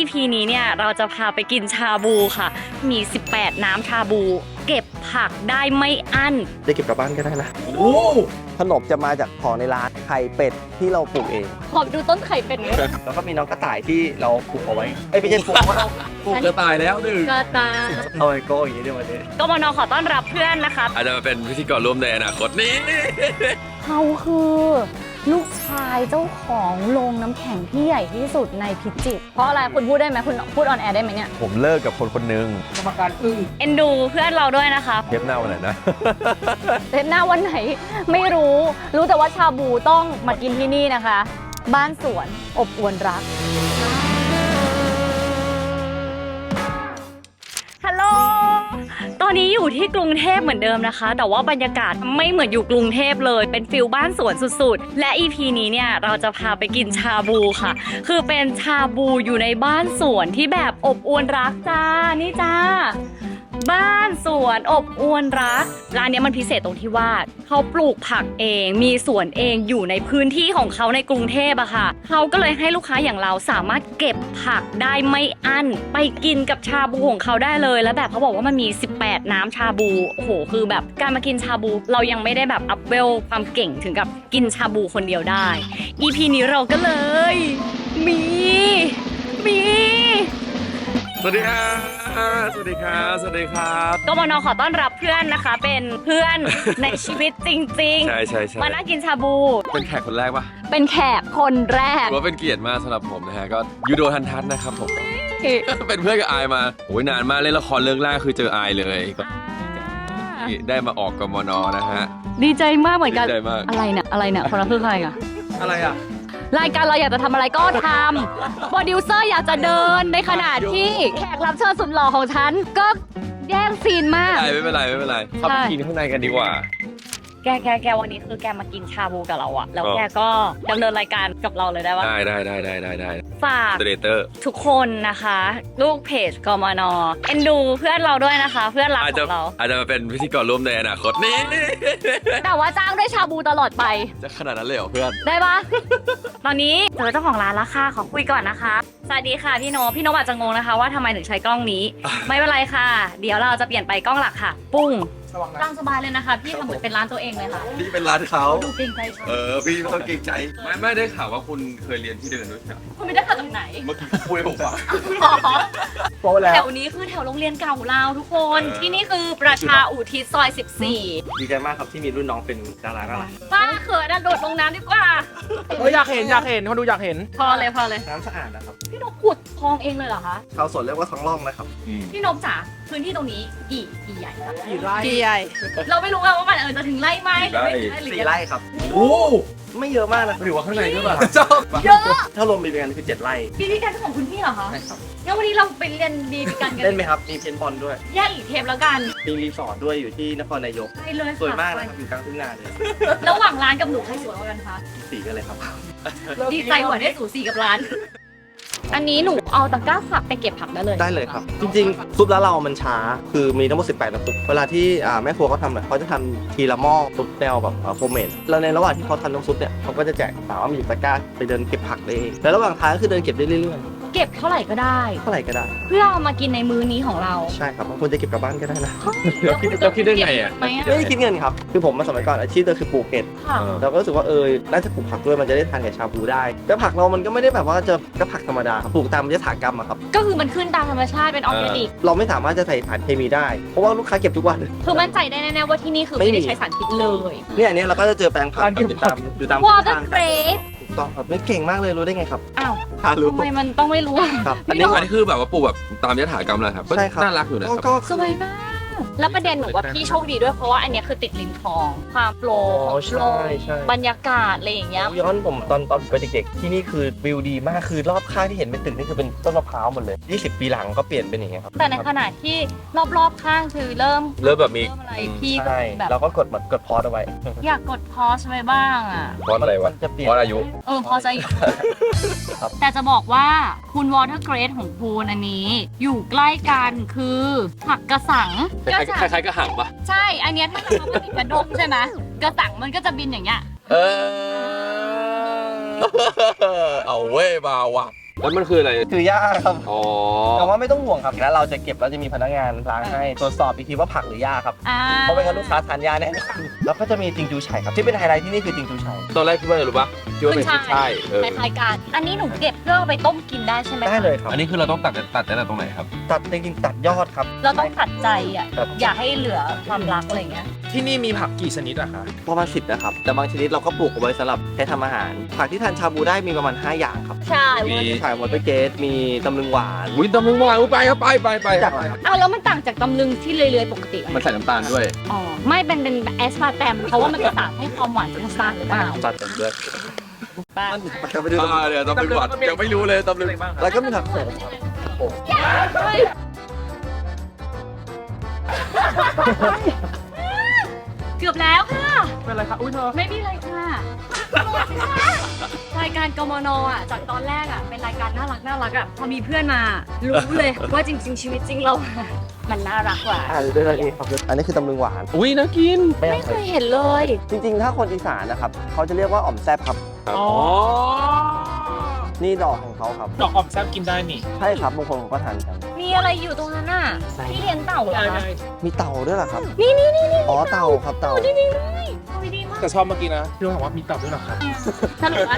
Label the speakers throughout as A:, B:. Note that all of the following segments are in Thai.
A: EP นี้เนี่ยเราจะพาไปกินชาบูค่ะ มี 18 น้ำชาบู เก็บผักได้ไม่อั้น
B: จะเก็บกลับบ้านก็ได้นะ
C: โอ้
B: ขนมจะมาจากของในร้านไข่เป็ดที่เราปลูกเอง
A: ขอดูต้นไข่เป็ดหน่อย
B: แล้วก็มีน้องกระต่ายที่เราปลูกเอาไว้ไอ้ยไม่ใช่ปลูกเอาไว้
C: ปลูกกระต่ายแล้วหนึ่ง
A: กระตา
B: เอาไว้โก้อย่างนี้ด้วยวันนี้
A: ก็มานอขอต้อนรับเพื่อนนะคะ
C: อาจจะมาเป็นพิธีกรร่วมในอนาคตนี่
A: เขาคือ ลูกชายเจ้าของโรงน้ำแข็งที่ใหญ่ที่สุดในพิจิตรเพราะอะไรคุณพูดได้ไหมคุณพูดออนแอร์ได้ไหมเนี่ย
D: ผมเลิกกับคนคนหนึ่ง
C: กรรมการอึ้ง
A: เอ็นดูเพื่อนเราด้วยนะคะ
D: เทปหน้าวันไหนนะ
A: เทปหน้าวันไหนไม่รู้ รู้แต่ว่าชาบูต้องมากินที่นี่นะคะ บ้านสวนอบอวนรัก ตอนนี้อยู่ที่กรุงเทพเหมือนเดิมนะคะ แต่ว่าบรรยากาศไม่เหมือนอยู่กรุงเทพเลย เป็นฟิลบ้านสวนสุดๆ และ EP นี้เนี่ยเราจะพาไปกินชาบูค่ะ คือเป็นชาบูอยู่ในบ้านสวนที่แบบอบอวลรักจ้านี่จ้า บ้านสวนอบอวนรัก ร้านเนี้ยมันพิเศษตรงที่ว่าเขาปลูกผักเอง มีสวนเองอยู่ในพื้นที่ของเขาในกรุงเทพอะค่ะ เขาก็เลยให้ลูกค้าอย่างเราสามารถเก็บผักได้ไม่อั้น ไปกินกับชาบูของเขาได้เลย แล้วแบบเขาบอกว่ามันมี 18 น้ำชาบู โอ้โห คือแบบการมากินชาบู เรายังไม่ได้แบบอัพเวลความเก่งถึงกับกินชาบูคนเดียวได้ EP นี้เราก็เลย มี มี
C: สวัสดีครับ สวัสดีครับ สวัสดีครับ
A: ก็มานอขอต้อนรับเพื่อนนะคะ เป็นเพื่อนในชีวิตจริง
C: ใช่ใช่ใช่
A: ๆ มานั่งกินชาบู
C: เป็นแขกคนแรกปะ
A: เป็นแขกคนแรก
C: ถือว่าเป็นเกียรติมากสำหรับผมนะฮะ ก็ยูโดทันทัศน์นะครับผม เป็นเพื่อนกับอายมาโอ้ยนานมากเล่นละครเรื่องแรกคือเจออายเลยก็ได้มาออกกับมอนอนะฮะ
A: ดีใจมากเหมือนกัน
C: ดีใจมาก
A: อะไรเนี่ยอะไรเนี่ยคนละคือใครอะ
C: อะไรอะ
A: รายการเราอยากจะทำอะไรก็ทำโปรดิวเซอร์อยากจะเดินในขณะที่แขกรับเชิญสุดหล่อของฉัน ก็แย่งซีนมาก
C: ไม่เป็นไรไม่เป็นไรเข้าไปกินข้างในกันดีกว่า
A: แกแกแกวันนี้คือแกมากินชาบูกับเราอะแล้ว
C: อ๋อ
A: แกก็ดำเนินรายการกับเราเลยได้ปะ
C: ได้ได้ได้ได้ได้ได้
A: ฝาก
C: เดเตอร์
A: ทุกคนนะคะ ลูกเพจกมนเอ็นดูเพื่อนเราด้วยนะคะ เพื่อนรัก
C: อาจ
A: ข
C: จะ
A: องเรา
C: อาจจะมาเป็นพิธีกรร่วมในอนาคตนี่
A: แต่ว่าจ้างด้วยชาบูตลอดไป
C: จะขนาดนั้นเลยเหรอเพื่อน
A: ได้ปะตอนนี้เจอเจ้าของร้านแล้วค่ะขอคุยก่อนนะคะ สวัสดีค่ะพี่โนตพี่โนตอาจจะงงนะคะ ว่าทำไมถึงใช้กล้องนี้ ไม่เป็นไรค่ะ เดี๋ยวเราจะเปลี่ยนไปกล้องหลักค่ะ ปุ้ง ตั้งสบายเลยนะคะพี่ทำเหมือนเป็นร้านตัวเองเลยค่ะ
C: นี่เป็นร้านเขา
A: ดูเกรงใจฉัน
C: เออ พี่ไม่ต้องเกรงใจ ไม่ไม่ได้ข่าวว่าคุณเคยเรียนที่เดินด้วยใช่ไหม
A: คุณไม่ได้ขับตรงไหน
C: เมื่อกี้คุยให้ผมฟัง
B: โป๊ะแล้
A: แถ
B: ว
A: วนี้คือแถวโรงเรียนเก่าเราทุกคน
C: เออ
A: ที่นี่คือประชาอุทิศซอย 14
B: ดีใจมากครับที่มีรุ่นน้องเป็นดาราน่ารัก
A: ป้าเขินอะโดดลงน้ำดีกว่า
E: เอออยากเห็นอยากเห็นคนดูอยากเห็น
A: พอเลยพอเลย
B: น้ำสะอาดนะครับ
A: พี่นกขุดคลองเองเลยเหรอคะ
B: ชาวสวนเรียกว่าท้องร่องนะครับ
A: พี่นกจ๋า พื้นที่ตรงนี้กี่กี่ใหญ่คะ
E: กี่ไร่
F: กี่ใหญ่
A: เราไม่รู้อะว่ามันเออจะถึงไร่ไหมหรือไม่ใช่หรือ
B: สี่
A: ยัง
B: ไร่ครับ
C: โอ้
B: ไม่เยอะมากนะ
C: หรือว่าข้างในด้วยป่ะ
A: เยอะ
B: ถ้ารวมบีบีกันคือเจ็ดไร่
A: พี่พี่กันเจ้าของคุณพี่เหรอคะ
B: ใช่ครับ
A: งั้นวันนี้เราไปเรียนดีกันกัน
B: เล่นไหมครับมีเพนบอลด้วย
A: แยกอีกเทปแล้วกัน
B: มีรีสอร์ทด้วยอยู่ที่นครนายก
A: ไปเลย
B: สวยมาก
A: ค่ะ
B: นะครับอยู่กลางทุ่งนาเลย
A: ระหว่างร้านกับหนูใครสวยกว่ากันคะ
B: สีกันเลยครับ
A: ดีใจกว่าได้สูสีกับร้าน อันนี้หนูเอาตะกร้าผักไปเก็บผักได้เลย
B: ได้เลยครับ จริงๆ ซุปร้านเรามันช้า คือมีทั้งหมด 18น้ำซุป เวลาที่อ่าแม่ครัวเขาทำเนี่ยเขาจะทำทีละหม้อซุปแนวแบบโฟมเมดแล้วในระหว่างที่เขาทำน้ำซุปเนี่ยเขาก็จะแจกสาวว่ามีตะกร้าไปเดินเก็บผักได้เองแล้วระหว่างทางก็คือเดินเก็บได้เรื่อย
A: เก็บเท่าไหร่ก็ได้
B: ๆเท่าไหร่ก็ได้
A: เพื่อเอามากินในมื้อนี้ของเรา
B: ใช่ครับบางคนจะเก็บกลับบ้านก็ได้นะ
C: เราคิดเราคิดได้ไงอะ
A: ไหมอะ
B: ไม่ได้คิดเงินครับ คือผมมาสมัยก่อนอาชีพเดิมคือปลูกเห็ด
A: ค่ะ
B: เราก็รู้สึกว่าเออ น่าจะปลูกผักด้วยมันจะได้ทานกับชาบูได้แล้วผักเรามันก็ไม่ได้แบบว่าจะก็ผักธรรมดาครับปลูกตามยถากรรมอะครับ
A: ก็คือมันขึ้นตามธรรมชาติเป็นออร์แกนิก
B: เราไม่สามารถจะใส่สารเคมีได้ เพราะว่าลูกค้าเก็บทุกวัน
A: คือมั่นใจได้แน่ๆว่าที่นี่คือ
B: ไม่
A: ไม่
B: มี
A: ได้ใช้สารพิษเลย
B: เนี่ยอันเนี้ยเราก็จะเจอแปลงผักอยู่ตามอยู่ตาม
A: วอ
B: ข้าง
A: เตอร์
B: ทาง
A: เกรด
B: ถูก ต้องครับไม่เก่งมากเลยรู้ได้ไงครับ
A: อ้าว
B: หารู้
A: ทำไมมันต้องไม่รู้อะ
B: ครับ
A: พี่
B: อัน
A: โนี้
C: อันนี้คือแบบว่าปลูกแบบตามยถากรรมเลยครับก็
B: ใช่ครับ
C: น่ารักอยู่นะค
B: ก็
C: รับ
B: ก็
A: สวยมาก แล้วประเด็นหนูว่าพี่โชคดีด้วยเพราะว่าอันเนี้ยคือติดริมคลองความโปร
B: อ๋อ
A: ของโปร
B: ใช่ใช่
A: บรรยากาศอะไรอย่างเงี้ย
B: ย้อนผมตอนตอนเป็นเด็กๆที่นี่คือวิวดีมากคือรอบข้างที่เห็นเป็นตึกนี่คือเป็นต้นมะพร้าวหมดเลย 20 ปีหลังก็เปลี่ยนเป็นอย่างเงี้ยครับ
A: แต่ในขณะที่รอบๆข้างคือเริ่ม
C: เริ่มแบบมี
A: เริ่มอะไรพี่ก็
B: ใช่
A: แบบ
B: เราก็กดเหมือนกดพอสเอาไว้
A: อยากกดพอสไว้บ้างอะ
C: เพราะอะไรวะ
B: มันจะเปลี่ยน
C: เพราะอายุ
A: เออพอจะอยู่
B: ครับ
A: แต่จะบอกว่าคุณวอเตอร์เกรดของคูณอันนี้ อยู่ใกล้กันคือผักกระสัง
C: คล้ายๆคล้ายๆกระหังปะ
A: ใช่ อันเนี้ยถ้าเราผลิตกระดงใช่ไหมกระสังมันก็จะบินอย่างเงี้ย
C: เออ เอาเว้ยมาว่ะ แล้วมันคืออะไร
B: คือหญ้าครับ
C: อ๋อ
B: แต่ว่าไม่ต้องห่วงครับแล้วเราจะเก็บแล้วจะมีพนักงานล้างให้ตรวจสอบอีกทีว่าผักหรือหญ้าครับ
A: อ่า
B: เพราะไม่งั้นลูกค้าทานหญ้าแน่นอนแล้วก็จะมีจิงจูไฉครับที่เป็นไฮไลท์ที่นี่คือจิงจูไฉ
C: ตอนแรกคิดว่าอะไรรู้ปะคิดว่าเป็น
A: ขึ้
C: ขึ้
A: น
C: น
A: ช่า
C: ช่ายยเออ
A: คล้ายๆกันอันนี้หนูเก็บเพื่อเอาไปต้มกินได้ใช่ไหมคะ
B: ได้เลยครับ
C: อันนี้คือเราต้องตัดตัดแต่ตรงไหนครับ
B: ตัดจริงๆตัดยอดครับ
A: เราต้องตัดใจอะ
B: ครับ
A: อย่าให้เหลือความรักอะไรเงี้ย
E: ที่นี่มีผักกี่ชนิดอะคะ
B: ประมาณสิบนะครับ แต่บางชนิดเราก็ปลูกเอาไว้สำหรับใช้ทำอาหาร ผักที่ทานชาบูได้มีประมาณ 5 อย่างครับ
A: ใช่
C: มี
B: มีไข่มอเตอร์เกสมีตำลึงหวาน
C: อุ้ยตำลึงหวานอุ๊ยไปครับไปไปไป
B: จากอะไรครับ
A: เอาแล้วมันต่างจากตำลึงที่เลื้อยๆปกติไหม
C: มันใส่น้ำตาลด้วย
A: อ๋อ ไม่เป็นเป็นแอสพาร์แตมเพราะว่ามันจะสารให้ความหวานจากน้ำตาลหรือเปล่า
B: ตัดเต็มด้วย
A: ป้า
B: ไปดู
C: อ่าเดี๋ยวตำลึงหวานยังไม่รู้เลยตำลึง
B: แล้วก็มีผักโขมครับ
A: เกือบแล้วค่ะ
E: เป็นไรคะอุ้ยเธอ
A: ไม่มีอะไรค่ะรายการกมนอะ จากตอนแรกอะ เป็นรายการน่ารักน่ารักอะ พอมีเพื่อนมา รู้เลยว่าจริง ๆ ชีวิตจริงเรา มันน่ารักกว่า
B: อ่าด้วยอันนี้ครับอันนี้คือตำลึงหวาน
C: อุ้ยน่ากิน
A: ไม่เคยเห็นเลย
B: จริง ๆ ถ้าคนอีสานนะครับเขาจะเรียกว่าอ่อมแซบครับ
E: อ๋อ
B: นี่ดอกของเขาครับ
E: ดอกออมแซบกินได้นี่
B: ใช่ครับบางคนเขาก็ทานกัน
A: มีอะไรอยู่ตรงนั้นอะที่เลี้ยงเต่าเหรอคะ
B: มีเต่าด้วยเหรอครับ
A: นี่นี่นี่นี่
B: อ๋อเต่าครับเต่า
A: นี่นี่นี่โอ้ยดีมาก
E: แต่ชอบเมื่อกี้นะพี่ต้องถามว่ามีตับด้วยเหรอคะ
A: สรุปว่า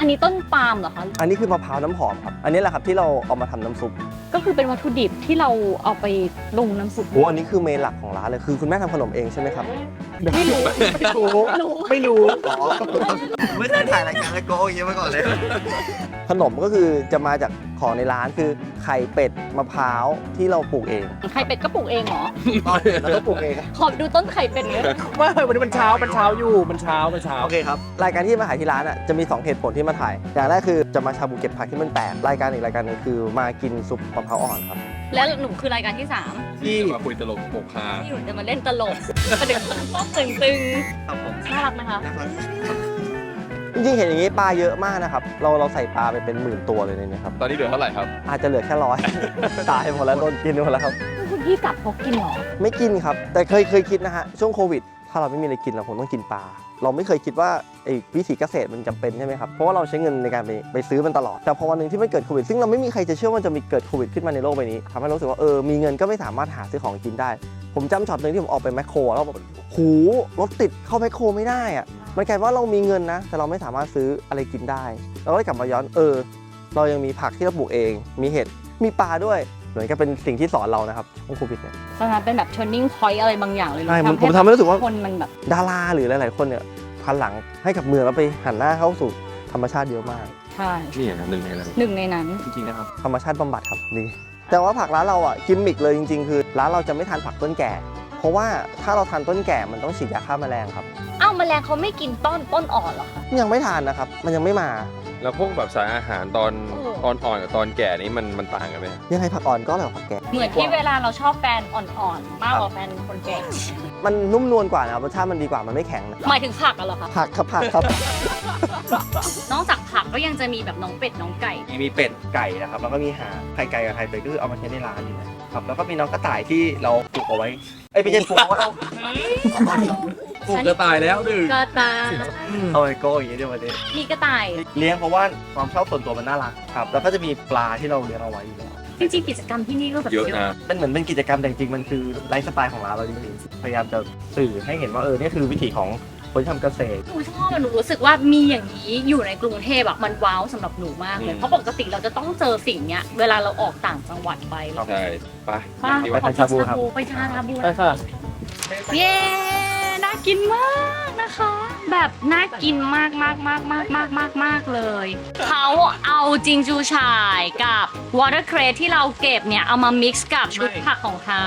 A: อันนี้ต้นปาล์มเหรอคะ
B: อันนี้คือมะพร้าวน้ำหอมครับ อันนี้แหละครับที่เราเอามาทำน้ำซุป
A: ก็คือเป็นวัตถุดิบที่เราเอาไปลงน้ำซุป
B: โอ้อันนี้คือเมนหลักของร้านเลย คือคุณแม่ทำขนมเองใช่ไหมครับ
A: ไม่รู้
B: ไม่รู้
A: รู้
B: ไม่รู้อ๋อไม่ได้ถ่ายรายการแล้วโก้อย่างเงี้ยมาก่อนเลย ขนมก็คือจะมาจากของในร้านคือไข่เป็ดมะพร้าวที่เราปลูกเอง
A: ไข่เป็ดก็ปลูกเองเหรอ
B: แล้วก็ปลูกเองครับ
A: ขอดูต้นไข่เป็ดเลย
E: ไม่วันนี้มันเช้ามันเช้าอยู่มันเช้ามันเช้า
B: โอเคครับรายการที่มาถ่ายที่ร้านอะจะมี 2 เหตุผลที่มาถ่าย อย่างแรกคือจะมาชาบูเก็บผักที่มันแปลกรายการอีกรายการหนึงคือมากินซุปมะพร้าวอ่อนครับ
A: แล้วหนูคือรายการที่
C: ที่มาคุยตลกโปกฮา
A: 3ที่หนูจะมาเล่นตลกประเด็นป๊อกตึงตึง
B: ครับผม
A: ๆน่ารักไหมคะ
B: จริงๆเห็นอย่างนี้ปลาเยอะมากนะครับ เราเราใส่ปลาไปเป็นหมื่นตัวเลยในนี้ครับ
C: ตอนนี้เหลือเท่าไหร่ครับ
B: อาจจะเหลือแค่ร้อย ตายหมดแล้วโดนกินหมดแล้วครับ
A: คุณพี่กลับเขากินเหรอ
B: ไม่กินครับ แต่เคยเคยคิดนะฮะช่วงโควิด ถ้าเราไม่มีอะไรกินเราคงต้องกินปลา เราไม่เคยคิดว่าไอ้วิถีเกษตรมันจำเป็นใช่ไหมครับเพราะว่าเราใช้เงินในการไปไปซื้อมันตลอด แต่พอวันหนึ่งที่มันเกิดโควิดซึ่งเราไม่มีใครจะเชื่อว่าจะมีเกิดโควิดขึ้นมาในโลกใบนี้ทำให้เรารู้สึกว่าเออมีเงินก็ไม่สามารถหาซื้อของกินได้ ผมจำช็อตหนึ่งที่ผมออกไปแมคโครแล้วหูรถติดเข้าแมคโครไม่ได้อะมันกลายว่าเรามีเงินนะ แต่เราไม่สามารถซื้ออะไรกินได้ เราก็เลยกลับมาย้อนเออ เรายังมีผักที่เราปลูกเอง มีเห็ดมีปลาด้วย เหมือนกับเป็นสิ่งที่สอนเรานะครับช่วงโควิดเนี่ย
A: ตอนนั้นเป็นแบบ turning point อะไรบางอย่างเลยเนอะ
B: ใช่ผม
A: ให้
B: ผมทำให้รู้สึกว่า
A: คนมันแบบ
B: ดาราหรือหลาย ๆ คนเนี่ยพันหลังให้กับเมืองแล้วไปหันหน้าเข้าสู่ธรรมชาติเยอะมาก
A: ใช่
C: นี่นะหนึ่งในนั้น
A: หนึ่งในนั้น
C: จริงๆนะครับ
B: ธรรมชาติบำบัดครับนี่แต่ว่าผักร้านเราอะกิมมิกเลยจริง ๆ คือร้านเราจะไม่ทานผักต้นแก่ เพราะว่าถ้าเราทานต้นแก่มันต้องฉีดยาฆ่าแมลงครับ
A: อ้าวแมลงเขาไม่กินต้นต้นอ่อนเหรอคะ
B: ยังไม่ทานนะครับ มันยังไม่มา
C: แล้วพวกแบบสายอาหารตอน
A: โอ้
C: ตอนอ่อนกับตอนแก่นี่มันมันต่างกันไหม
B: ยังไงผักอ่อนก็อร่อยกว่าผักแก่
A: เหมือนที่เวลาเราชอบแฟนอ่อนๆ มากกว่าแฟนคนแก่
B: มันนุ่มนวลกว่านะครับรสชาติมันดีกว่ามันไม่แข็งนะ
A: หมายถึงผักอะเหรอคะ
B: ผักครับผักครับ
A: นอกจากผักก็ยังจะมีแบบน้องเป็ดน้องไก่
B: มีเป็ดไก่นะครับ แล้วก็มีห่านไข่ไก่กับไข่เป็ดก็คือเอามาใช้ในร้านอยู่นะครับ แล้วก็มีน้องกระต่ายที่เราปลูกเอาไว้ไอ้ยไม่ใช่ปลูกเอาไว้เอา
C: ปลู กกระต่ายแล้วหนึ่ง
A: กระต่าย
B: เอาไว้โก้อย่างนี้เดียววันนี้
A: มีกระต่าย
B: เลี้ยงเพราะว่าความชอบส่วนตัวมันน่ารักครับ แล้วก็จะมีปลาที่เราเลี้ยงเอาไว้อยู่แล้ว
A: จริงๆกิจกรรมที่นี่ก็แบบ
C: เยอะนะ
B: มันเหมือนเป็นกิจกรรมแต่จริงๆมันคือไลฟ์สไตล์ของร้านเราจริงๆพยายามจะสื่อให้เห็นว่าเออเนี่ยคือวิถีของคนที่ทำเกษตร
A: หนูชอบอะหนูรู้สึกว่ามีอย่างนี้อยู่ในกรุงเทพอะมันว้าวสำหรับหนูมากเล
C: อื
A: ย
C: ม
A: เพราะปกติเราจะต้องเจอสิ่งเนี้ยเวลาเราออกต่างจังหวัดไปเรา
C: ใช่ไป
A: ป้า
C: ดี
A: ข
C: ว่า
A: อกินชาบูไปชาบู
E: ใช่ค่ะ
A: เย้ น่ากินมากนะคะ แบบน่ากินมากมากมากมากมากมากมากเลย เขาเอาจิงจูชายกับวอเตอร์เครที่เราเก็บเนี่ย เอามา mix กับชุดผักของเขา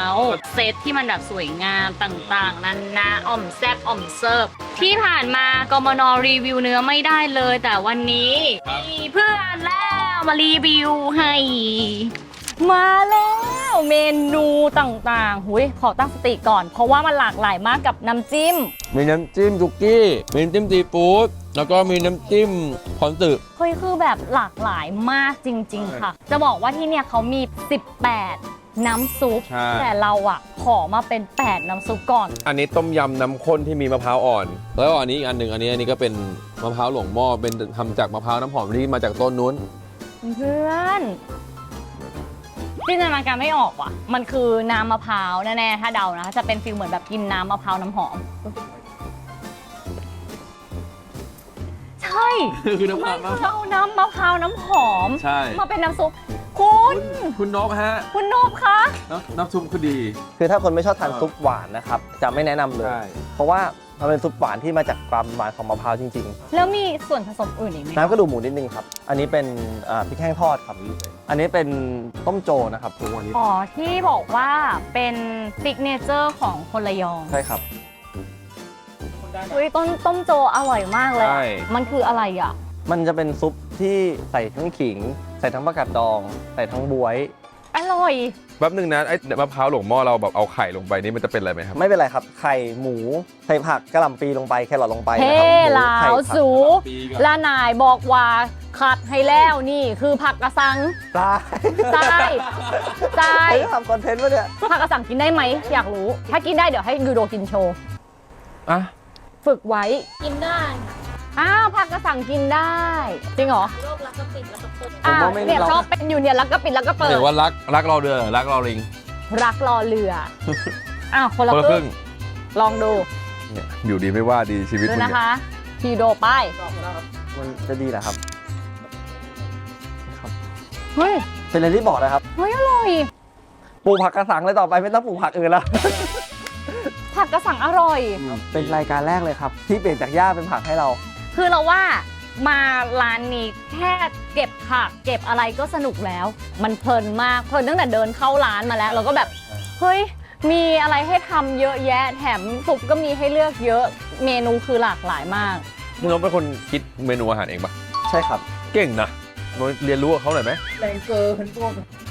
A: เซตที่มันแบบสวยงามต่างๆ นันนาอ่อมแซบอ่อมเซิร์ฟที่ผ่านมากมนรีวิวเนื้อไม่ได้เลย แต่วันนี้มีเพื่อนแล้วมารีวิวให้ มาแล้วเมนูต่างๆ หุยขอตั้งสติก่อน เพราะว่ามันหลากหลายมากกับน้ำจิ้ม
D: มีน้ำจิ้มซุกี้มีน้ำจิ้มซีฟู้ดแล้วก็มีน้ำจิ้มพอนสึ
A: เฮ้ยคือแบบหลากหลายมากจริง ๆ ค่ะ จะบอกว่าที่เนี่ยเขามี 18 น้ำซุป
D: ใช่
A: แต่เราอะขอมาเป็น 8 น้ำซุปก่อน
D: อันนี้ต้มยำน้ำข้นที่มีมะพร้าวอ่อน แล้วก็อันนี้อีกอันหนึ่งอันนี้อันนี้ก็เป็นมะพร้าวหลงหม้อเป็นทำจากมะพร้าวน้ำหอมที่มาจากต้นนู้น
A: เพื่อน จินตนาการไม่ออกว่ะ มันคือน้ำมะพร้าวแน่ๆ ถ้าเดานะ จะเป็นฟิลเหมือนแบบกินน้ำมะพร้าวน้ำหอม ใช่
C: คือน้ำ
A: มั
C: มัน
A: นคือเอาน้ำมะพร้าวน้ำหอม
C: ใช่
A: มาเป็นน้ำซุป คุณ
C: คุณนบฮะ
A: คุณนบคะ
C: น้ำน้ำซุปคือดี
B: คือถ้าคนไม่ชอบทาน
C: เออ
B: ซุปหวานนะครับ จะไม่แนะนำเลย เพราะว่ามันเป็นซุปหวานที่มาจากความหวานของมะพร้าวจริง
A: แล้วมีส่วนผสมอื่นอีกไหม
B: ๆน้ำกระดูกหมูนิดนึงครับ อันนี้เป็นอ่าพริกแห้งทอดครับ อันนี้เป็นต้มโจนะครับทุกวันนี้
A: อ๋อ ที่บอกว่าเป็นซิกเนเจอร์ของคนระยอง
B: ใช่ครับ
A: เฮ้ยต้นต้มโจอร่อยมากเลยอะ
C: ใช่
A: มันคืออะไรอะ
B: มันจะเป็นซุปที่ใส่ทั้งขิง ใส่ทั้งประกาศดอง ใส่ทั้งบวย
A: อร่อย
C: แป๊บหนึงนะ ไอ้มะพร้าวหลงหม้อเราแบบเอาไข่ลงไปนี่มันจะเป็นอะไรไหมครับ
B: ไม่เป็นไรครับ ไข่หมูใส่ผักกระหล่ำปีลงไปแครอทลงไป
A: เฮ้
B: นะครับหมู
A: ลา
B: ไข่
A: ว
B: ผัก
A: สูลานายบอกว่าขัดให้แล้วนี่คือผักกระสัง
B: ตาย
A: ใช่ใช่
B: เฮ้ยทำคอนเทนต์วะเนี่ย
A: ผักกระสังกินได้ไหมอยากรู้ ถ้ากินได้เดี๋ยวให้ยูโดกินโชว์
C: อะ
A: ฝึกไว้
F: กินได้
A: อ้าวผักกระสังกินได้ จริงเหรอ
F: โรคแล้ว ก็ปิดแล้วก็เปิด
A: อ้าวเนี่ยชอบเป็นอยู่เนี่ยแล้วก็ปิดแล้วก็เปิ
C: ห
A: ด
C: รือว่ารักรักรอเรือรักรอลิง
A: รักรอเรือ อ้าวคนละ
C: คนละ
A: ค
C: ค
A: รึ่
C: รึ่
A: ง
C: ง
A: ลองดู
C: เนี่ยอยู่ดีไม่ว่าดีชีวิต
A: ดู
C: มึง
A: นะ
C: เนี่ย
A: คะทีโดไป
B: มันจะดีเหรอครับ
A: เฮ้ย
B: เป็นอะไรที่บอกนะครับ
A: เฮ้ยอร่อย
B: ปลูกผักกระสังเลยต่อไปไม่ต้องปลูกผักอื่นแล้ว
A: ผักกระสังอร่อย
B: เป็นรายการแรกเลยครับ ที่เปลี่ยนจากหญ้าเป็นผักให้เรา
A: คือเราว่า มาร้านนี้แค่เก็บผักเก็บอะไรก็สนุกแล้ว มันเพลินมากเพลินตั้งแต่เดินเข้าร้านมาแล้ว เราก็แบบเฮ้ยมีอะไรให้ทำเยอะแยะ แถมซุปก็มีให้เลือกเยอะเมนูคือหลากหลายมาก
C: มึงน้องเป็นคนคิดเมนูอาหารเองปะ
B: ใช่ครับ
C: เก่งนะ เรียนรู้กับเขาหน่อยไหม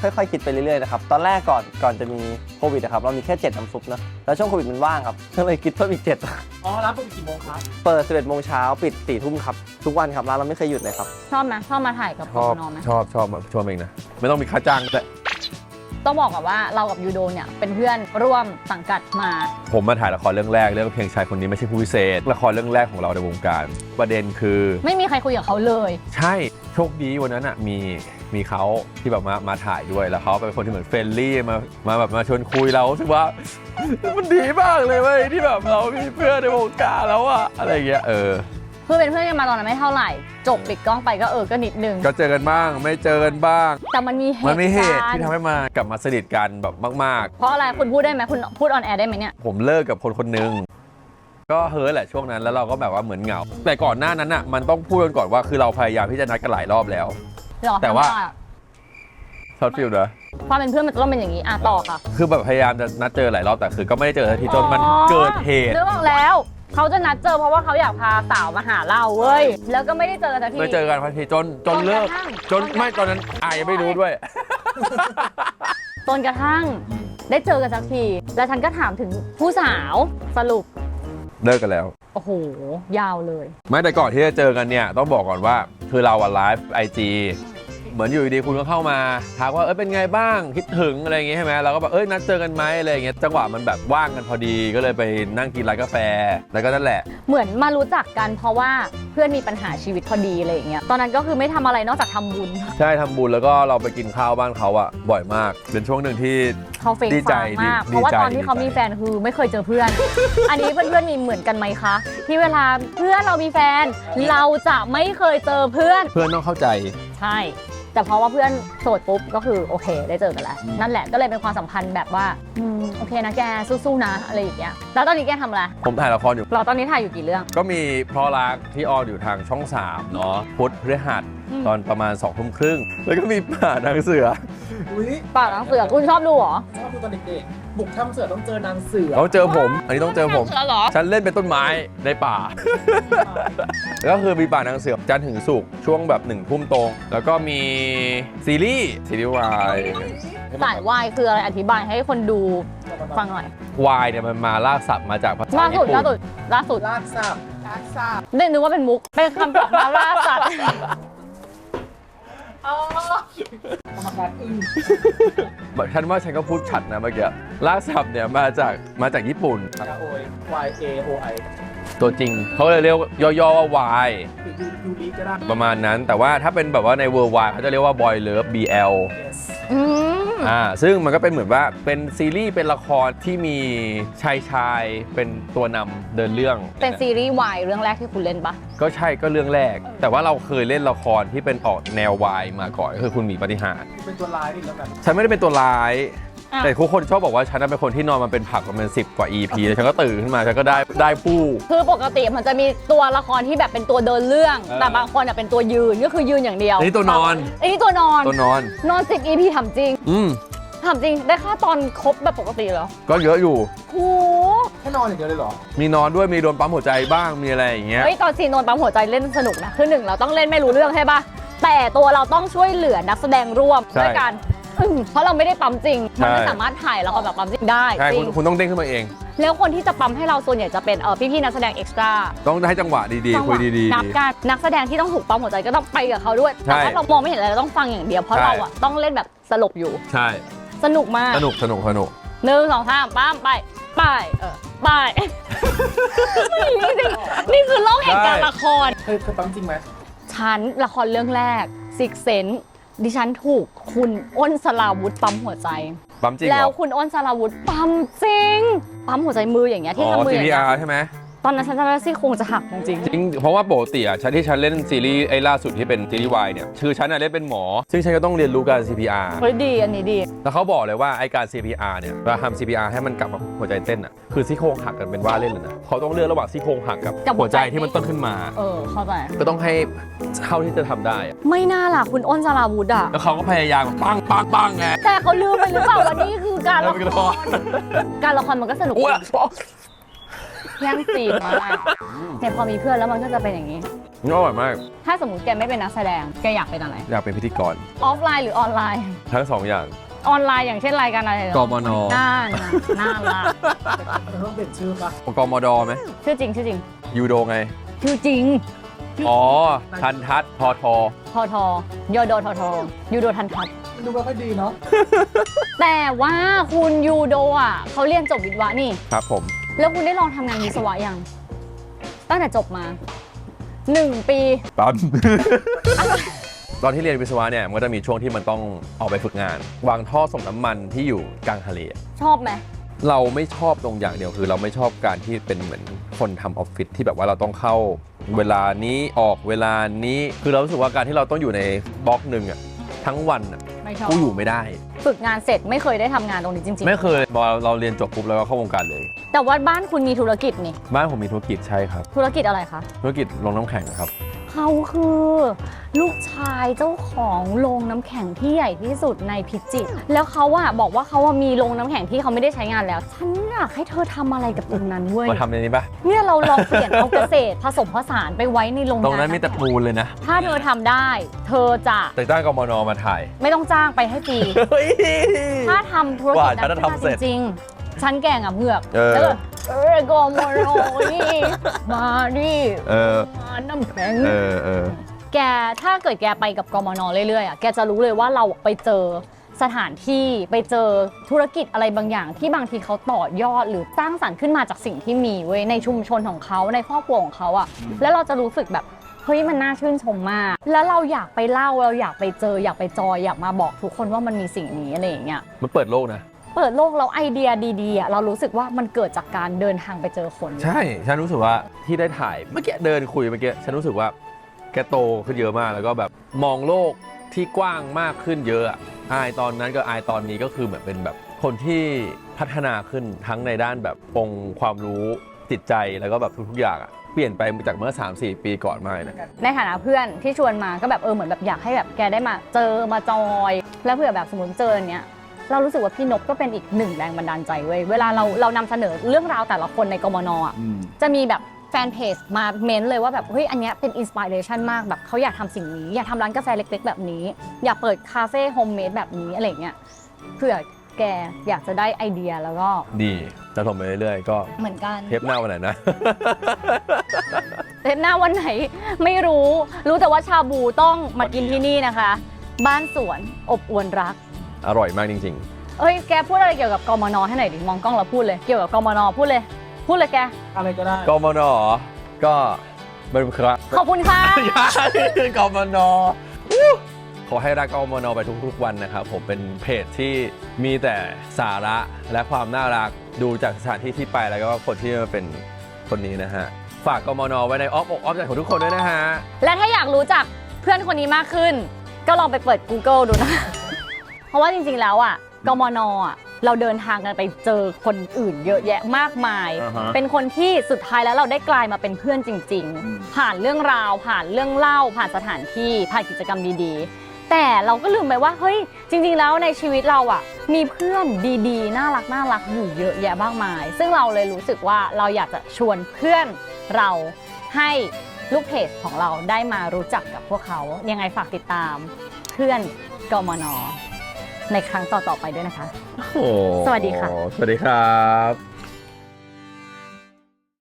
B: ค่อยๆคิดไปเรื่อยๆนะครับ ตอนแรกก่อนก่อนจะมีโควิดนะครับเรามีแค่7น้ำซุปนะ แล้วช่วงโควิดมันว่างครับ ก็เลยคิดเพิ่มอีก 7
E: อ๋อร้านเปิดกี่โมงครับ
B: เปิด 11โมงเช้าปิด4ทุ่มครับ ทุกวันครับร้านเราไม่เคยหยุดเลยครับ
A: ชอบไหมชอบมาถ่ายกับ
C: ชอบ
A: น้องไหม
C: ชอบชอบชอบเองนะ ไม่ต้องมีค่าจ้างแต่
A: ต้องบอกก่อนว่าเรากับยูโดเนี่ยเป็นเพื่อนร่วมสังกัดมา
C: ผมมาถ่ายละครเรื่องแรกเรื่องเพลงชายคนนี้ไม่ใช่ผู้พิเศษ ละครเรื่องแรกของเราในวงการ ประเด็นคือ
A: ไม่มีใครคุยกับเขาเลย
C: ใช่โชคดีวันนั้นอะมีมีเขาที่แบบมามาถ่ายด้วยแล้วเขาเป็นคนที่เหมือนเฟรนลี่มามาแบบมาชวนคุยเรารู้สึกว่า มันดีมากเลยเว้ยที่แบบเรามีเพื่อนในวงการแล้วอะอะไรอย่างเงี้ยเออ
A: คือเป็นเพื่อนกันมาตอนนั้นไม่เท่าไหร่ จบปิดกล้องไปก็เออก็นิดนึง
C: ก็เจอกันบ้าง ไม่เจอกันบ้าง
A: แต่มันมีเหตุ
C: มันมีเหตุ
A: การ
C: ที่
A: ณ์
C: ทำให้มากลับมาสนิทกันแบบมาก
A: เพราะอะไรคุณพูดได้ไหมคุณพูดออนแอร์ได้ไหมเนี่ย
C: ๆ ผมเลิกกับคนคนหนึ่งก็เฮ้อแหละช่วงนั้นแล้วเราก็แบบว่าเหมือนเหงา แต่ก่อนหน้านั้นอะมันต้องพูดกันก่อนว่าคือเราพยายามที่จะนัดกันหลายรอบแล้ว
A: หรอ
C: แต่ว่า
A: ทำไมอะ
C: ช็อตฟิลเนอะ
A: ความเป็นเพื่อนมันจะต้องเป็นอย่างนี้อะต่อค่ะ
C: คือแบบพยายามจะนัดเจอหลายรอบแต่คือก็ไม่ได้เจอสักทีจนมันเกิดเหตุ
A: เรื่องแล้ว เขาจะนัดเจอเพราะว่าเขาอยากพาสาวมาหาเราเว้ย แล้วก็ไม่ได้เจอกันสักที
C: ไม่เจอกันพันทีจนจนเลิก
A: จนกระทั่ง
C: จนไม่ตอนนั้นอายยังไม่รู้ด้วย
A: จนกระทั่งได้เจอกันสักที แล้วฉันก็ถามถึงผู้สาวสรุป
C: เลิกกันแล้ว
A: โอ้โห ยาวเลย
C: ไม่แต่ก่อนที่จะเจอกันเนี่ย ต้องบอกก่อนว่า คือเราอะไลฟ์ไอจี เหมือนอยู่ดีๆคุณก็เข้ามาถามว่าเออเป็นไงบ้างคิดถึงอะไรอย่างงี้ใช่ไหมเราก็แบบเอ้ยนัดเจอกันไหมอะไรอย่างเงี้ยจังหวะมันแบบว่างกันพอดีก็เลยไปนั่งกินร้านกาแฟ แล้วก็นั่นแหละ
A: เหมือนมารู้จักกันเพราะว่าเพื่อนมีปัญหาชีวิตพอดีอะไรอย่างเงี้ยตอนนั้นก็คือไม่ทำอะไรนอกจากทำบุญ
C: ใช่ทำบุญแล้วก็เราไปกินข้าวบ้านเขาอะบ่อยมาก เป็นช่วงหนึ่งที่
A: เขาเฟก
C: ดีใจ
A: ฟางมาก
C: ดี
A: เพราะว่า
C: ใจ
A: ตอนที่เขา
C: ดีใจ
A: มีแฟนคือไม่เคยเจอเพื่อน อันนี้เพื่อนๆมีเหมือนกันไหมคะ ที่เวลาเพื่อนเรามีแฟน เราจะไม่เคยเจอเพื่อน
C: เพื่อนต้องเข้าใจ
A: ใช่ แต่เพราะว่าเพื่อนโสดปุ๊บก็คือโอเค ได้เจอกันแล้ว นั่นแหละก็เลยเป็นความสัมพันธ์แบบว่าอืมโอเคนะแกสู้ๆนะอะไรอย่างเงี้ยแล้วตอนนี้แกทำอะไร
C: ผมถ่ายละครอยู่
A: เราตอนนี้ถ่ายอยู่กี่เรื่อง
C: ก็มีเพราะรักที่ออนอยู่ทางช่อง 3 เนาะพุธพฤหัส
A: อืม
C: ตอนประมาณ2องทุ่มครึ่ง แล้วก็มีป่านางเสือ
E: อุ้ย
A: ป่าหนังเสือคุณชอบดูเหรอ
E: ชอบดูตอนเด็กๆ บุกถ้ำเสือต้องเจอนางเสือ
C: ต้องเจอผม อันนี้ต้องเจอผม
A: เสือเหรอ
C: ฉันเล่นเป็นต้นไม้ในป่า ก็คือมีป่านางเสือจันทร์ถึงสุกร์ช่วงแบบหนึ่งทุ่มตรง แล้วก็มีซีรีส์ซีรีส์วาย
A: สายวายคืออะไรอธิบายให้คนดูฟังหน่อย
C: วายเนี่ยมันมาลากศัพท์มาจากภาษา
A: ล่าสุด
C: ญี่
A: ล่า
C: ปุ่น
A: สุดล่าสุด
E: ลากสับลากสับ
A: เล่นนึกว่าเป็นมุกเป็นคำตอบมาล่าสัตว์
E: กรรมการอึ้ง
C: ฉันว่าฉันก็พูดชัดนะเมื่อกี้ลากศัพท์เนี่ยมาจากมาจากญี่ปุ่น
E: ยาโอย Y A O I
C: ตัวจริง เขาเลยเรียกย่อๆว่าวาย
E: หรือยูยูริก็ได้
C: ประมาณนั้น แต่ว่าถ้าเป็นแบบว่าในเวอร์วายเขาจะเรียกว่า Boy Love BL
E: yes
A: อืม
C: อ่าซึ่งมันก็เป็นเหมือนว่าเป็นซีรีส์เป็นละครที่มีชายชายเป็นตัวนำเดินเรื่อง
A: เป็นซีรีส์วายเรื่องแรกที่คุณเล่นปะ
C: ก็ใช่ก็เรื่องแรก แต่ว่าเราเคยเล่นละครที่เป็นออกแนววายมาก่อนก็คือคุณหมีปฏิหารย์
E: เป็นตัวลายนี่แล้วกัน
C: ฉันไม่ได้เป็นตัวร้าย
A: อะ
C: แต่ทุกคนชอบบอกว่าฉันน่ะเป็นคนที่นอนมาเป็นผักประมาณสิบกว่า EP แล้วฉันก็ตื่นขึ้นมาฉันก็ได้ได้ผู้
A: คือปกติมันจะมีตัวละครที่แบบเป็นตัวเดินเรื่อง
C: เออ
A: แต่บางคนอะเป็นตัวยืนก็คือยืนอย่างเดียว
C: อันนี้ตัวนอน
A: อันนี้ตัวนอน
C: ตัวนอน
A: นอน10 EP ถามจริง
C: อืม
A: ถามจริง ได้ค่าตอนครบแบบปกติเหรอ
C: ก็เยอะอยู่
A: โอ้
E: แค่นอนอย่างเดียวเลยเหรอ
C: มีนอนด้วยมีโดนปั๊มหัวใจบ้างมีอะไรอย่างเงี้ย
A: เฮ้ยตอนซีนโนนปั๊มหัวใจเล่นสนุกนะ คือหนึ่งเราต้องเล่นไม่รู้เรื่องใช่ปะแต่ตัวเราต้องช่วยเหลือนักแสดงร่วม
C: ใช่
A: ด้วยกันอึ้ง เพราะเราไม่ได้ปั๊มจริง มันไม่
C: ใช่
A: สามารถถ่ายละครแบบปั๊มจริงได้
C: ใช่
A: จริ
C: คุณ
A: ง
C: คุณต้องเด้งขึ้นมาเอง
A: แล้วคนที่จะปั๊มให้เราส่วนใหญ่จะเป็นเออพี่ๆนักแสดงเอ็กซ์ตร้า
C: ต้องให้จังหวะดีๆ คุยดี
A: นับกันนักแสดงที่ต้องถูกปั๊มหัวใจก็ต้องไปกับเขาด้วย
C: ใช่
A: แต่ว่าเรามองไม่เห็นอะไรเราต้องฟังอย่างเดียว เพราะ
C: ใช่
A: เราอะต้องเล่นแบบสลบอยู่
C: ๆใช่
A: สนุกมาก
C: สนุกสนุกสนุก
A: หนึ่งสองสามปั๊มไปไปเออไป ไม่จริงๆนี่คือโลกแห่งการละคร
E: เคยเคยปั๊มจริงไหม
A: ฉันละครเรื่องแรกซิกเซน ดิฉันถูกคุณอ้นสลาวุธปั๊มหัวใจ
C: ปั๊มจริงเหร
A: แล้ว
C: อ
A: คุณอ้นสลาวุธปั๊มจริง ปั๊มหัวใจมืออย่างเงี้ยที่
C: อ๋อ
A: ทำมืออย่างเงี้ย
C: CPR ใช่ไหม
A: ตอนนั้นฉันจำได้ว่าซี่โครงจะหักจริง
C: จริงเพราะว่าปกติอะฉันที่ฉันเล่นซีรีส์ไอ้ล่าสุดที่เป็นซีรีส์วายเนี่ยคือฉันน่ะเล่นเป็นหมอ ซึ่งฉันก็ต้องเรียนรู้การ CPR
A: เฮ้ยดีอันนี้ดี
C: แล้วเขาบอกเลยว่าไอ้การ CPR เนี่ยเวลาทำ CPR ให้มันกลับมาหัวใจเต้นอะคือซี่โครงหักกันเป็นว่าเล่นเลยนะเขาต้องเลือกระหว่างซี่โครงหักกับ
A: กับหั
C: หั
A: ว
C: ว
A: ใจ
C: ใจ ที่มันต้นขึ้นมา
A: เออเข้าใจ
C: ก็ต้องให้เท่าที่จะทำได้อะ
A: ไม่น่าล่ะคุณอ้นสลาวุธอะ
C: แล้วเขาก็พยายามปังปังปังไง
A: แต่เขาลืมไปหรือเปล่าว่านี่คือการละ
C: แล้วมันก็
A: ค
C: พอ
A: รการละครมันก็สนุก
C: อ้ว ก
A: แย่งซีนมากเนี่ยพอมีเพื่อนแล้วมันก็จะเป็นอย่างนี้
C: อร่อยมาก
A: ถ้าสมมติแกไม่เป็นนักแสดงแกอยากเป็นอะไร
C: อยากเป็นพิธีกร
A: ออฟไลน์หรือออนไลน์
C: ทั้งสองอย่าง
A: ออนไลน์อย่างเช่นรายการอะไรเหรอก
C: มน
A: น่าน่ะน่ารัก
E: มันต้องเปลี่ยนชื่อปะ
C: กมดไหม
A: ชื่อจริงชื่อจริง
C: ยูโดไง
A: ชื่อจริง
C: อ๋อ ทันทัศน์ทอทอ
A: ทอทอยอโดทอทอยูโดทันทัศน์
E: มันดูไม่ค่อยดีเนาะ
A: แต่ว่าคุณยูโดอะเขาเรียนจบวิศวะนี่
C: ครับผม
A: แล้วคุณได้ลองทำงานวิศวะยัง ตั้งแต่จบมาหนึ่งปี
C: ปั๊ม ตอนที่เรียนวิศวะเนี่ยมันก็จะมีช่วงที่มันต้องออกไปฝึกงาน วางท่อส่งน้ำมันที่อยู่กลางทะเล
A: ชอบไหม
C: เราไม่ชอบตรงอย่างเดียวคือ เราไม่ชอบการที่เป็นเหมือนคนทำออฟฟิศที่แบบว่าเราต้องเข้าเวลานี้ออกเวลานี้ คือเรารู้สึกว่าการที่เราต้องอยู่ในบล็อกหนึ่งอะทั้งวันอะ
A: ไม่ชอบ
C: กูอยู่ไม่ได้
A: ฝึกงานเสร็จไม่เคยได้ทำงานตรงนี้จริง
C: ไม่เคยพอเราเรียนจบปุ๊บแล้วก็เข้าวงการเลย
A: ๆ แต่ว่าบ้านคุณมีธุรกิจนี่
C: บ้านผมมีธุรกิจใช่ครับ
A: ธุรกิจอะไรคะ
C: ธุรกิจลงน้ำแข็งครับ
A: เขาคือลูกชายเจ้าของโรงน้ำแข็งที่ใหญ่ที่สุดในพิจิตรแล้วเขาอะบอกว่าเขาอะมีโรงน้ำแข็งที่เขาไม่ได้ใช้งานแล้ว ฉันอยากให้เธอทำอะไรกับตรงนั้นเว้ย
C: มาทำในนี้ปะ
A: เนี่ยเราลองเปลี่ยนเอาเกษตรผสมผสานไปไว้ในโรง
C: ตรงนั้น
A: งา
C: มีแต่ปูนเลยนะ
A: ถ้าเธอทำได้ เธอจะ
C: แต่จ้างกมนมาถ่าย
A: ไม่ต้องจ้างไปให้ฟรีถ้าทำธุร
C: ก
A: กิ
C: ว่า
A: จ
C: ฉันจะ
A: นั้น
C: ทำเสร็จ
A: จริงๆ ฉันแกงอะเผือก
C: เออ
A: แล้วก็ เออกมโนนี่มาดิ
C: เออ
A: มาน้ำแข็ง
C: เออเออ
A: แกถ้าเกิดแกไปกับกมนเรื่อยๆอะแกจะรู้เลยว่าเราไปเจอสถานที่ไปเจอธุรกิจอะไรบางอย่าง ที่บางทีเขาต่อยอดหรือสร้างสรรค์ขึ้นมาจากสิ่งที่มีเว้ยในชุมชนของเขาในครอบครัวของเขาอะ แล้วเราจะรู้สึกแบบเฮ้ยมันน่าชื่นชมมาก แล้วเราอยากไปเล่าเราอยากไปเจออยากไปจอยอยากมาบอกทุกคนว่ามันมีสิ่งนี้อะไรอย่างเงี้ย
C: มันเปิดโลกนะ
A: เปิดโลกเราไอเดียดีๆอะเรารู้สึกว่ามันเกิดจากการเดินทางไปเจอคน
C: ใช่ ฉันรู้สึกว่าที่ได้ถ่ายเมื่อกี้เดินคุยเมื่อกี้ฉันรู้สึกว่าแกโตขึ้นเยอะมากแล้วก็แบบมองโลกที่กว้างมากขึ้นเยอะอะอายตอนนั้นกับอายตอนนี้ก็คือเหมือนเป็นแบบคนที่พัฒนาขึ้นทั้งในด้านแบบองค์ความรู้จิตใจแล้วก็แบบทุกๆอย่างอะเปลี่ยนไปจากเมื่อ 3-4 ปีก่อนมากเลยนะ
A: ในฐานะเพื่อนที่ชวนมาก็แบบเออเหมือนแบบอยากให้แบบแกได้มาเจอมาจอย แล้วเผื่อแบบสมมติเจออันเนี้ย เรารู้สึกว่าพี่นกก็เป็นอีกหนึ่งแรงบันดาลใจเว้ยเวลาเราเรานำเสนอเรื่องราวแต่ละคนในกมนอะจะมีแบบแฟนเพจมาเม้นเลยว่าแบบเฮ้ยอันเนี้ยเป็นอินสปิเรชันมากแบบเขาอยากทำสิ่งนี้ อยากทำร้านกาแฟเล็ก ๆ แบบนี้ อยากเปิดคาเฟ่โฮมเมดแบบนี้อะไรเงี้ยเผื่อแกอยากจะได้ไอเดียแล้วก็
C: ดีจะส่งไปเรื่อยๆ ก็
A: เหมือนกัน
C: เทปหน้าวันไหนนะ
A: เทปหน้าวันไหน ไม่รู้ รู้แต่ว่าชาบูต้องมากินที่นี่นะคะ บ้านสวนอบอวนรัก
C: อร่อยมากจริง
A: เอ้ยแกพูดอะไรเกี่ยวกับกมนให้หน่อยดิมองกล้องแล้วพูดเลยเกี่ยวกับกมนพูดเลย พูดเลยแก
E: อะไรก็ได้
C: ๆกมนเหรอก็เป็นครับ
A: ขอบคุณค่ะ
C: ยากมนอู้ขอให้รักกมนไปทุกๆวันนะครับ ผมเป็นเพจที่มีแต่สาระและความน่ารักดูจากสถานที่ที่ไปแล้วก็คนที่มาเป็นคนนี้นะฮะ ฝากกมนไว้ในอ้อมอกอ้อมใจของทุกคนด้วยนะฮะ
A: และถ้าอยากรู้จักเพื่อนคนนี้มากขึ้น ก็ลองไปเปิด Google ดูนะ เพราะว่าจริงๆแล้วอะกมนอะเราเดินทางกันไปเจอคนอื่นเยอะแยะมากมาย
C: อ่าฮะ
A: เป็นคนที่สุดท้ายแล้วเราได้กลายมาเป็นเพื่อนจริงๆผ่านเรื่องราว ผ่านเรื่องเล่า ผ่านสถานที่ผ่านกิจกรรมดีๆ แต่เราก็ลืมไปว่าเฮ้ยจริง ๆ แล้วในชีวิตเราอะ มีเพื่อนดีๆ น่ารักน่ารักอยู่เยอะแยะมากมาย ซึ่งเราเลยรู้สึกว่าเราอยากจะชวนเพื่อนเราให้ลูกเพจของเราได้มารู้จักกับพวกเขายังไงฝากติดตามเพื่อนกมน ในครั้งต่อๆไปด้วยนะคะ
C: โอ้
A: สวัสดีค่ะ
C: สวัสดีครับ